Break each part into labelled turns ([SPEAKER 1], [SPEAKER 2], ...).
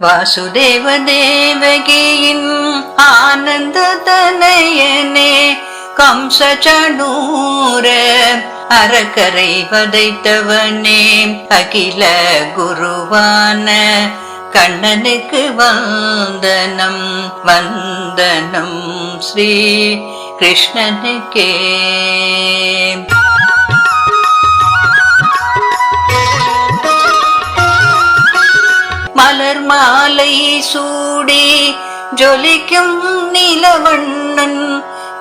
[SPEAKER 1] வாசுதேவ தேவகியின் ஆனந்த தனையனே கம்சச்சடூர அறக்கரை வதைத்தவனே அகில குருவான கண்ணனுக்கு வந்தனம் வந்தனம் ஸ்ரீ கிருஷ்ணனுக்கே. மாலை சூடி ஜொலிக்கும் நிலவண்ணன்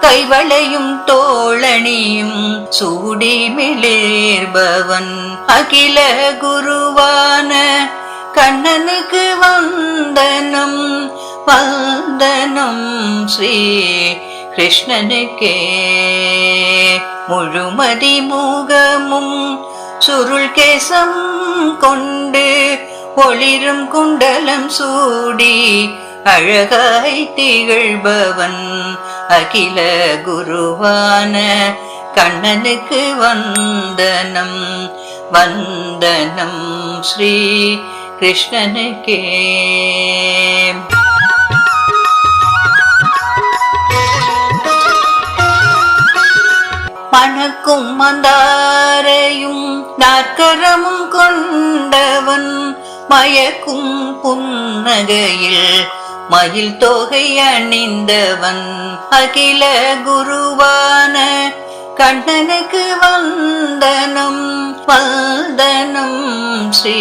[SPEAKER 1] கைவளையும் தோழணியும் சூடி மிளேர்பவன். அகில குருவான கண்ணனுக்கு வந்தனம் வந்தனம் ஸ்ரீ கிருஷ்ணனுக்கே. முழுமதி முகமும் சுருள் கேசம் கொண்டு ஒளிரும் குண்டலம் சூடி அழகாய் திகழ்பவன். அகில குருவான கண்ணனுக்கு வந்தனம். வந்தனம் ஸ்ரீ கிருஷ்ணனுக்கே. மணக்கும் மந்தாரையும் நாற்கரமும் கொண்டவன். மயக்கும் புன்னகையில் மயில் தொகை அணிந்தவன் அகில குருவான கண்ணனுக்கு வந்தனம் வந்தனம் ஸ்ரீ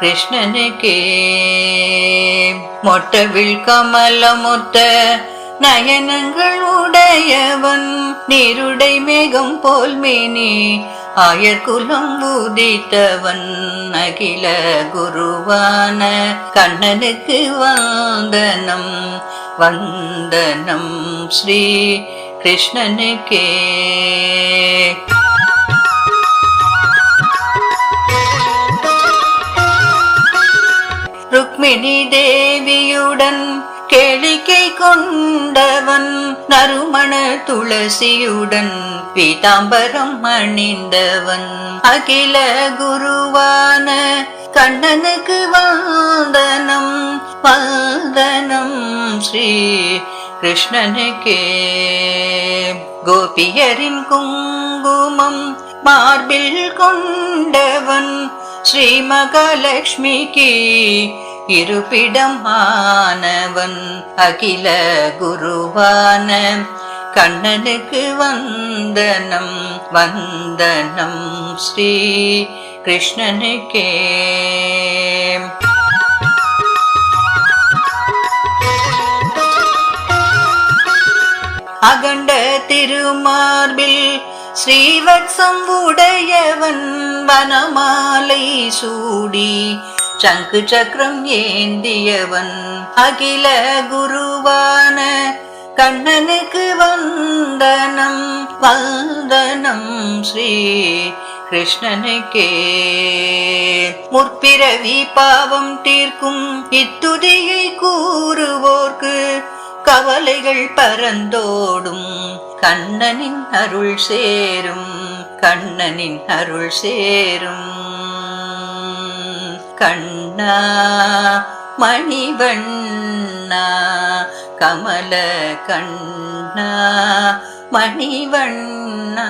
[SPEAKER 1] கிருஷ்ணனுக்கே. மொட்டவில் கமலமொத்த நயனங்கள் உடையவன் நீருடை மேகம் போல் மேனி ஆயர் குலம் உதித்தவன் அகில குருவான கண்ணனுக்கு வந்தனம் வந்தனம் ஸ்ரீ கிருஷ்ணனுக்கே. ருக்மிணி தேவியுடன் கேளிக்கை கொண்டவன் நறுமண துளசியுடன் பீதாம்பரம் அணிந்தவன். அகில குருவான கண்ணனுக்கு வந்தனம் வந்தனம் ஸ்ரீ கிருஷ்ணனுக்கே. கோபியரின் குங்குமம் மார்பில் கொண்டவன் ஸ்ரீ மகாலட்சுமிக்கு இருப்பிடமானவன் அகில குருவான கண்ணனுக்கு வந்தனம் வந்தனம் ஸ்ரீ கிருஷ்ணனுக்கே. அகண்ட திருமார்பில் ஸ்ரீவத்சம் உடையவன் வனமாலை சூடி சங்கு சக்கரம் ஏந்தியவன் அகில குருவான கண்ணனுக்கு வந்தனம் வந்தனம் ஸ்ரீ கிருஷ்ணனுக்கே. முற்பிறவி பாவம் தீர்க்கும் இத்துதியை கூறுவோர்க்கு கவலைகள் பரந்தோடும் கண்ணனின் அருள் சேரும் கண்ணனின் அருள் சேரும். கண்ணா மணிவண்ணா கமல கண்ணா மணிவண்ணா.